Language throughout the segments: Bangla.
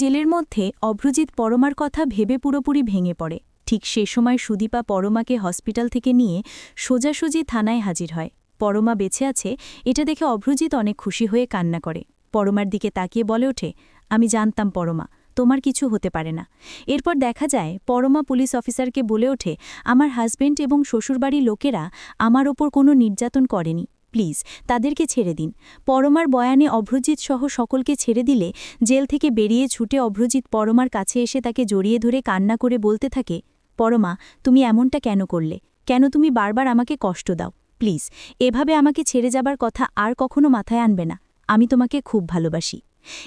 জেলের মধ্যে অভ্রজিৎ পরমার কথা ভেবে পুরোপুরি ভেঙে পড়ে। ঠিক সে সময় সুদীপা পরমাকে হসপিটাল থেকে নিয়ে সোজাসুজি থানায় হাজির হয়। পরমা বেঁচে আছে, এটা দেখে অভ্রজিৎ অনেক খুশি হয়ে কান্না করে। পরমার দিকে তাকিয়ে বলে ওঠে, আমি জানতাম পরমা, তোমার কিছু হতে পারে না। এরপর দেখা যায়, পরমা পুলিশ অফিসারকে বলে ওঠে, আমার হাজবেন্ড এবং শ্বশুরবাড়ির লোকেরা আমার ওপর কোনো নির্যাতন করেনি। প্লিজ, তাদেরকে ছেড়ে দিন। পরমার বয়ানে অভ্রজিৎ সহ সকলকে ছেড়ে দিলে জেল থেকে বেরিয়ে ছুটে অভ্রজিৎ পরমার কাছে এসে তাকে জড়িয়ে ধরে কান্না করে বলতে থাকে, পরমা, তুমি এমনটা কেন করলে? কেন তুমি বারবার আমাকে কষ্ট দাও? প্লিজ, এভাবে আমাকে ছেড়ে যাবার কথা আর কখনো মাথায় আনবে না। আমি তোমাকে খুব ভালোবাসি।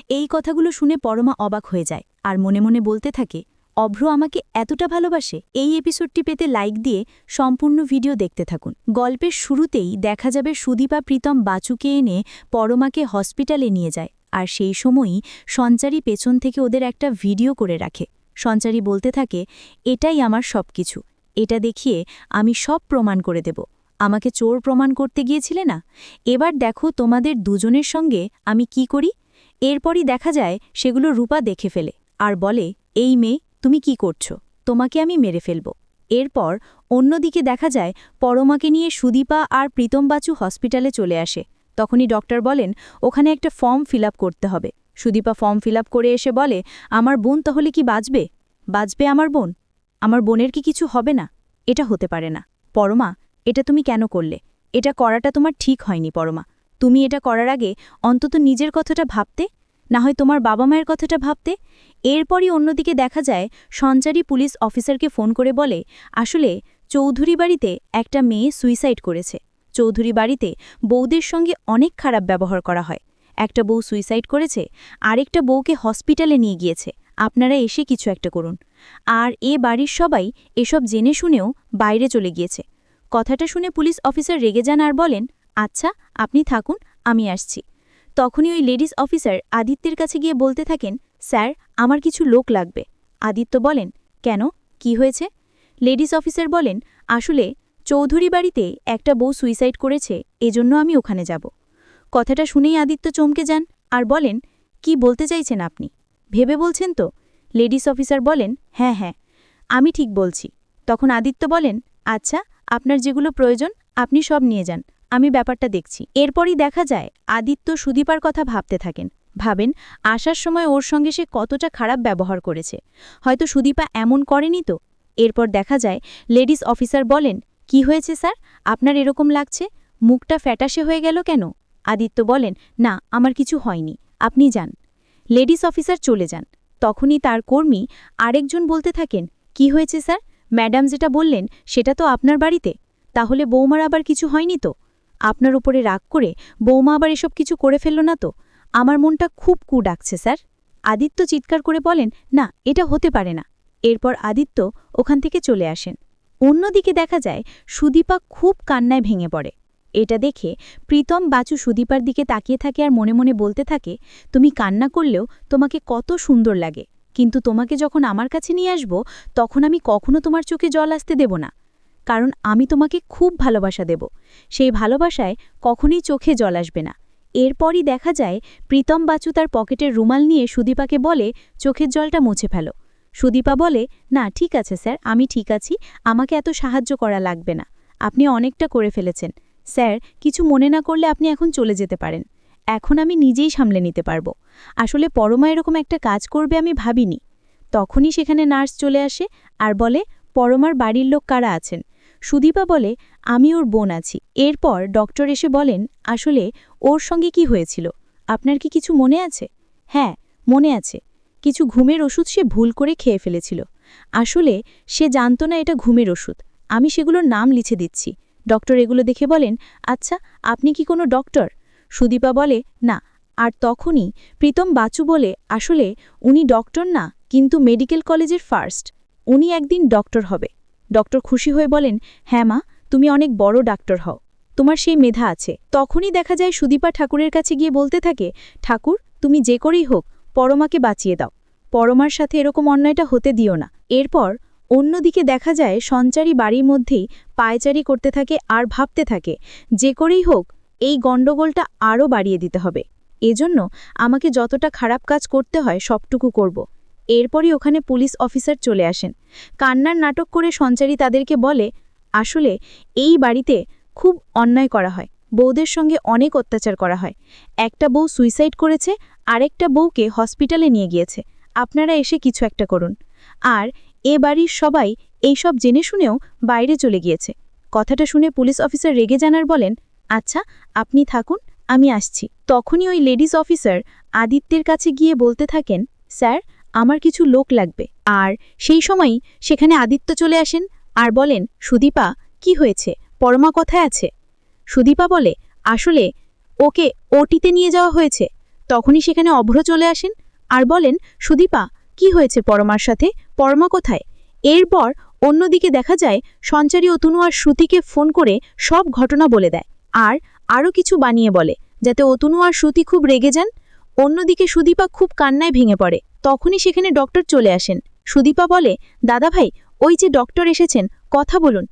এই কথাগুলো শুনে পরমা অবাক হয়ে যায় আর মনে মনে বলতে থাকে অভ্র আমাকে এতটা ভালোবাসে, এই এপিসোডটি পেতে লাইক দিয়ে সম্পূর্ণ ভিডিও দেখতে থাকুন। গল্পের শুরুতেই দেখা যাবে সুদীপা প্রীতম বাচুকে এনে পরমাকে হসপিটালে নিয়ে যায়, আর সেই সময়ই সঞ্চারী পেছন থেকে ওদের একটা ভিডিও করে রাখে। সঞ্চারী বলতে থাকে, এটাই আমার সব কিছু এটা দেখিয়ে আমি সব প্রমাণ করে দেব। আমাকে চোর প্রমাণ করতে গিয়েছিলে না? এবার দেখো তোমাদের দুজনের সঙ্গে আমি কি করি? এরপরই দেখা যায় সেগুলো রূপা দেখে ফেলে, আর বলে, এই মেয়ে তুমি কি করছ? তোমাকে আমি মেরে ফেলব। এরপর অন্যদিকে দেখা যায়, পরমাকে নিয়ে সুদীপা আর প্রীতম বাচু হসপিটালে চলে আসে। তখনই ডক্টর বলেন, ওখানে একটা ফর্ম ফিল করতে হবে। সুদীপা ফর্ম ফিল করে এসে বলে, আমার বোন তাহলে কি বাঁচবে? বাঁচবে আমার বোন? আমার বোনের কি কিছু হবে না? এটা হতে পারে না। পরমা, এটা তুমি কেন করলে? এটা করাটা তোমার ঠিক হয়নি, পরমা। তুমি এটা করার আগে অন্তত নিজের কথাটা ভাবতে না হয় তোমার বাবা মায়ের কথাটা ভাবতে। এরপরই অন্যদিকে দেখা যায়, সঞ্চারী পুলিশ অফিসারকে ফোন করে বলে, আসলে চৌধুরী বাড়িতে একটা মেয়ে সুইসাইড করেছে। চৌধুরী বাড়িতে বৌদের সঙ্গে অনেক খারাপ ব্যবহার করা হয়। একটা বউ সুইসাইড করেছে, আরেকটা বউকে হসপিটালে নিয়ে গিয়েছে। আপনারা এসে কিছু একটা করুন। আর এ বাড়ির সবাই এসব জেনে শুনেও বাইরে চলে গিয়েছে। কথাটা শুনে পুলিশ অফিসার রেগে যান আর বলেন আচ্ছা আপনি থাকুন, আমি আসছি। তখনই ওই লেডিস অফিসার আদিত্যের কাছে গিয়ে বলতে থাকেন, স্যার, আমার কিছু লোক লাগবে। আদিত্য বলেন, কেন? কি হয়েছে? লেডিস অফিসার বলেন, আসলে চৌধুরী বাড়িতে একটা বউ সুইসাইড করেছে, এজন্য আমি ওখানে যাব। কথাটা শুনেই আদিত্য চমকে যান আর বলেন, কি বলতে চাইছেন আপনি? ভেবে বলছেন তো? লেডিস অফিসার বলেন হ্যাঁ হ্যাঁ আমি ঠিক বলছি। তখন আদিত্য বলেন আচ্ছা আপনার যেগুলো প্রয়োজন, আপনি সব নিয়ে যান। আমি ব্যাপারটা দেখছি। এরপরই দেখা যায়, আদিত্য সুদীপার কথা ভাবতে থাকেন। ভাবেন, আসার সময় ওর সঙ্গে সে কতটা খারাপ ব্যবহার করেছে। হয়তো সুদীপা এমন করেনি তো? এরপর দেখা যায়, লেডিস অফিসার বলেন, কি হয়েছে স্যার? আপনার এরকম লাগছে? মুখটা ফ্যাটাসে হয়ে গেল কেন? আদিত্য বলেন, না, আমার কিছু হয়নি। আপনি যান। লেডিস অফিসার চলে যান। তখনই তার কর্মী আরেকজন বলতে থাকেন, কি হয়েছে স্যার? ম্যাডাম যেটা বললেন, সেটা তো আপনার বাড়িতে? তাহলে বৌমার আবার কিছু হয়নি তো? আপনার উপরে রাগ করে বৌমা আবার এসব কিছু করে ফেলল না তো? আমার মনটা খুব কু ডাকছে, স্যার। আদিত্য চিৎকার করে বলেন, না, এটা হতে পারে না। এরপর আদিত্য ওখান থেকে চলে আসেন। অন্যদিকে দেখা যায়, সুদীপা খুব কান্নায় ভেঙে পড়ে। এটা দেখে প্রীতম বাচু সুদীপার দিকে তাকিয়ে থাকে আর মনে মনে বলতে থাকে, তুমি কান্না করলেও তোমাকে কত সুন্দর লাগে। কিন্তু তোমাকে যখন আমার কাছে নিয়ে আসব, তখন আমি কখনো তোমার চোখে জল আসতে দেব না। কারণ আমি তোমাকে খুব ভালোবাসা দেব। সেই ভালোবাসায় কখনই চোখে জল আসবে না। এরপরই দেখা যায়, প্রীতম বাচু তার পকেটের রুমাল নিয়ে সুদীপাকে বলে, চোখের জলটা মুছে ফেলো। সুদীপা বলে, না, ঠিক আছে স্যার, আমি ঠিক আছি, আমাকে এত সাহায্য করা লাগবে না। আপনি অনেকটা করে ফেলেছেন। স্যার, কিছু মনে না করলে আপনি এখন চলে যেতে পারেন। এখন আমি নিজেই সামলে নিতে পারব। আসলে পরমা এরকম একটা কাজ করবে আমি ভাবিনি। তখনই সেখানে নার্স চলে আসে আর বলে, পরমার বাড়ির লোক কারা আছেন? সুদীপা বলে, আমি ওর বোন আছি। এরপর ডক্টর এসে বলেন, আসলে ওর সঙ্গে কি হয়েছিল? আপনার কি কিছু মনে আছে? হ্যাঁ মনে আছে। কিছু ঘুমের ওষুধ সে ভুল করে খেয়ে ফেলেছিল। আসলে সে জানত না এটা ঘুমের ওষুধ। আমি সেগুলোর নাম লিখে দিচ্ছি। ডক্টর এগুলো দেখে বলেন আচ্ছা আপনি কি কোনো ডক্টর? সুদীপা বলে, না। আর তখনই প্রীতম বাচু বলে, আসলে উনি ডক্টর না, কিন্তু মেডিকেল কলেজের ফার্স্ট। উনি একদিন ডক্টর হবে। ডক্টর খুশি হয়ে বলেন হ্যাঁ মা, তুমি অনেক বড় ডাক্তার হও। তোমার সেই মেধা আছে। তখনই দেখা যায় সুদীপা ঠাকুরের কাছে গিয়ে বলতে থাকে, ঠাকুর, তুমি যে করেই হোক, পরমাকে বাঁচিয়ে দাও। পরমার সাথে এরকম অন্যায়টা হতে দিও না। এরপর অন্যদিকে দেখা যায় সঞ্চারী বাড়ির মধ্যেই পায়চারি করতে থাকে আর ভাবতে থাকে, যে করেই হোক, এই গণ্ডগোলটা আরও বাড়িয়ে দিতে হবে। এজন্য আমাকে যতটা খারাপ কাজ করতে হয় সবটুকু করব। এরপরই ওখানে পুলিশ অফিসার চলে আসেন। কান্নার নাটক করে সঞ্চারী তাদেরকে বলে, আসলে এই বাড়িতে খুব অন্যায় করা হয়। বউদের সঙ্গে অনেক অত্যাচার করা হয়। একটা বউ সুইসাইড করেছে, আরেকটা বউকে হসপিটালে নিয়ে গিয়েছে। আপনারা এসে কিছু একটা করুন। আর এ বাড়ির সবাই এইসব জেনে শুনেও বাইরে চলে গিয়েছে। কথাটা শুনে পুলিশ অফিসার রেগে জানার বলেন আচ্ছা আপনি থাকুন, আমি আসছি। তখনই ওই লেডিস অফিসার আদিত্যের কাছে গিয়ে বলতে থাকেন, স্যার আমার কিছু লোক লাগবে। আর সেই সময়ই সেখানে আদিত্য চলে আসেন আর বলেন, সুদীপা, কি হয়েছে? পরমা কথায় আছে? সুদীপা বলে, আসলে ওকে ওটিতে নিয়ে যাওয়া হয়েছে। তখনই সেখানে অভ্র চলে আসেন আর বলেন, সুদীপা, কি হয়েছে পরমার সাথে? পরমা কোথায়? এরপর অন্যদিকে দেখা যায়, সঞ্চারী অতনু আর শ্রুতিকে ফোন করে সব ঘটনা বলে দেয়। আর আরও কিছু বানিয়ে বলে, যাতে অতনু আর শ্রুতি খুব রেগে যান। অন্যদিকে সুদীপা খুব কান্নায় ভেঙে পড়ে। তখনই সেখানে ডক্টর চলে আসেন। সুদীপা বলে, দাদা ভাই, ওই যে ডক্টর এসেছেন, কথা বলুন।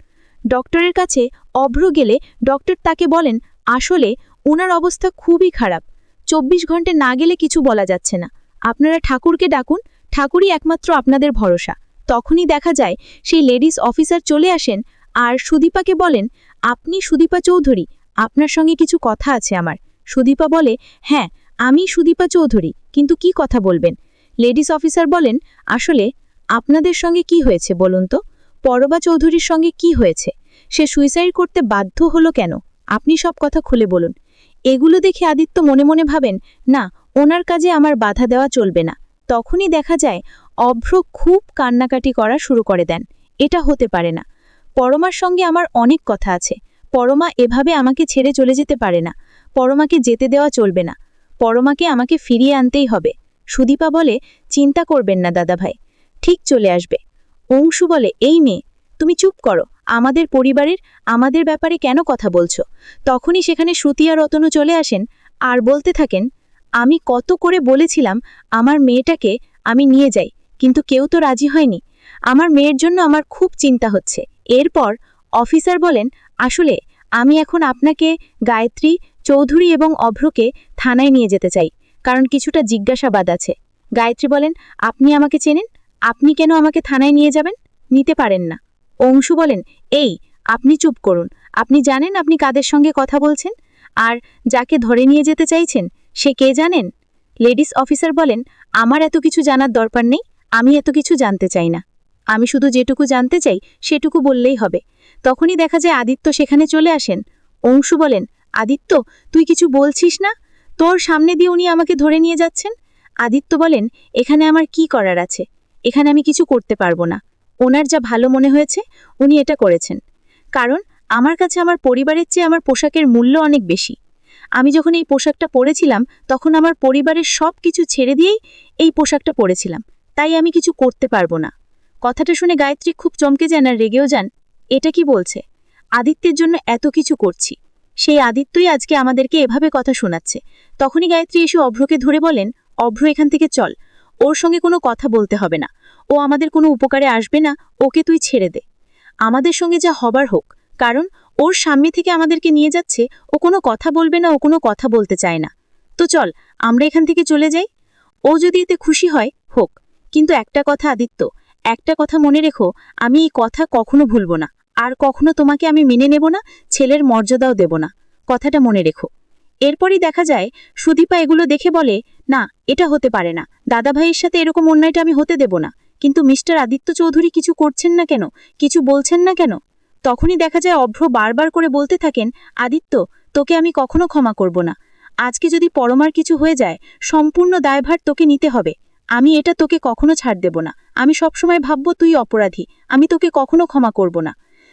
ডক্টরের কাছে অভ্র গেলে ডক্টর তাকে বলেন, আসলে ওনার অবস্থা খুবই খারাপ। চব্বিশ ঘন্টে না গেলে কিছু বলা যাচ্ছে না। আপনারা ঠাকুরকে ডাকুন, ঠাকুরই একমাত্র আপনাদের ভরসা। তখনই দেখা যায়, সেই লেডিস অফিসার চলে আসেন আর সুদীপাকে বলেন, আপনি সুদীপা চৌধুরী, আপনার সঙ্গে কিছু কথা আছে আমার। সুদীপা বলে হ্যাঁ আমি সুদীপা চৌধুরী, কিন্তু কি কথা বলবেন? লেডিস অফিসার বলেন, আসলে আপনাদের সঙ্গে কি হয়েছে বলুন তো? পরবা চৌধুরীর সঙ্গে কি হয়েছে? সে সুইসাইড করতে বাধ্য হলো কেন? আপনি সব কথা খুলে বলুন। এগুলো দেখে আদিত্য মনে মনে ভাবেন, না, ওনার কাজে আমার বাধা দেওয়া চলবে না। তখনই দেখা যায়, অভ্র খুব কান্নাকাটি করা শুরু করে দেন। এটা হতে পারে না। পরমার সঙ্গে আমার অনেক কথা আছে। পরমা এভাবে আমাকে ছেড়ে চলে যেতে পারে না। পরমাকে যেতে দেওয়া চলবে না। পরমাকে আমাকে ফিরিয়ে আনতেই হবে। সুদীপা বলে, চিন্তা করবেন না, দাদাভাই। ঠিক চলে আসবে। অংশু বলে, এই মেয়ে, তুমি চুপ করো। আমাদের পরিবারের, আমাদের ব্যাপারে কেন কথা বলছো? তখনই সেখানে শ্রুতি আর রতনু চলে আসেন আর বলতে থাকেন, আমি কত করে বলেছিলাম আমার মেয়েটাকে আমি নিয়ে যাই, কিন্তু কেউ তো রাজি হয়নি। আমার মেয়ের জন্য আমার খুব চিন্তা হচ্ছে। এরপর অফিসার বলেন, আসলে আমি এখন আপনাকে, গায়ত্রী, চৌধুরী এবং অভ্রকে থানায় নিয়ে যেতে চাই। কারণ কিছুটা জিজ্ঞাসাবাদ আছে। গায়ত্রী বলেন, আপনি আমাকে চেনেন? আপনি কেন আমাকে থানায় নিয়ে যাবেন? নিতে পারেন না। অংশু বলেন, এই, আপনি চুপ করুন। আপনি জানেন আপনি কাদের সঙ্গে কথা বলছেন? আর যাকে ধরে নিয়ে যেতে চাইছেন, সে কে জানেন? লেডিস অফিসার বলেন, আমার এত কিছু জানার দরকার নেই, আমি এত কিছু জানতে চাই না। আমি শুধু যেটুকু জানতে চাই, সেটুকু বললেই হবে। তখনই দেখা যায় আদিত্য সেখানে চলে আসেন। অংশু বলেন, আদিত্য, তুই কিছু বলছিস না? তোর সামনে দিয়ে উনি আমাকে ধরে নিয়ে যাচ্ছেন? আদিত্য বলেন, এখানে আমার কি করার আছে? এখানে আমি কিছু করতে পারব না। ওনার যা ভালো মনে হয়েছে, উনি এটা করেছেন। কারণ, আমার কাছে আমার পরিবারের চেয়ে আমার পোশাকের মূল্য অনেক বেশি। আমি যখন এই পোশাকটা পরেছিলাম, তখন আমার পরিবারের সব কিছু ছেড়ে দিয়েই এই পোশাকটা পরেছিলাম। তাই আমি কিছু করতে পারব না। কথাটা শুনে গায়ত্রী খুব চমকে যান আর রেগেও যান। এটা কি বলছে? আদিত্যের জন্য এত কিছু করছি। সেই আদিত্যই আজকে আমাদেরকে এভাবে কথা শোনাচ্ছে। তখনই গায়ত্রী এসে অভ্রকে ধরে বলেন, অভ্র, এখান থেকে চল। ওর সঙ্গে কোনো কথা বলতে হবে না। ও আমাদের কোনো উপকারে আসবে না। ওকে তুই ছেড়ে দে। আমাদের সঙ্গে যা হবার হোক। কারণ ওর সামনে থেকে আমাদেরকে নিয়ে যাচ্ছে, ও কোনো কথা বলবে না, ও কোনো কথা বলতে চায় না। তো চল, আমরা এখান থেকে চলে যাই। ও যদি এতে খুশি হয়, হোক। কিন্তু একটা কথা আদিত্য, একটা কথা মনে রেখো, আমি এই কথা কখনো ভুলব না। আর কখনো তোমাকে আমি মেনে নেব না, ছেলের মর্যাদাও দেব না। কথাটা মনে রেখো। এরপরই দেখা যায়, সুদীপা এগুলো দেখে বলে, না, এটা হতে পারে না। দাদা ভাইয়ের সাথে এরকম অন্যায়টা আমি হতে দেব না। কিন্তু মিস্টার আদিত্য চৌধুরী কিছু করছেন না কেন? কিছু বলছেন না কেন? তখনই দেখা যায় অভ্র বারবার করে বলতে থাকেন, আদিত্য, তোকে আমি কখনো ক্ষমা করব না। আজকে যদি পরমার কিছু হয়ে যায়, সম্পূর্ণ দায়ভার তোকে নিতে হবে। আমি এটা তোকে কখনো ছাড় দেব না। আমি সবসময় ভাববো তুই অপরাধী। আমি তোকে কখনো ক্ষমা করব না।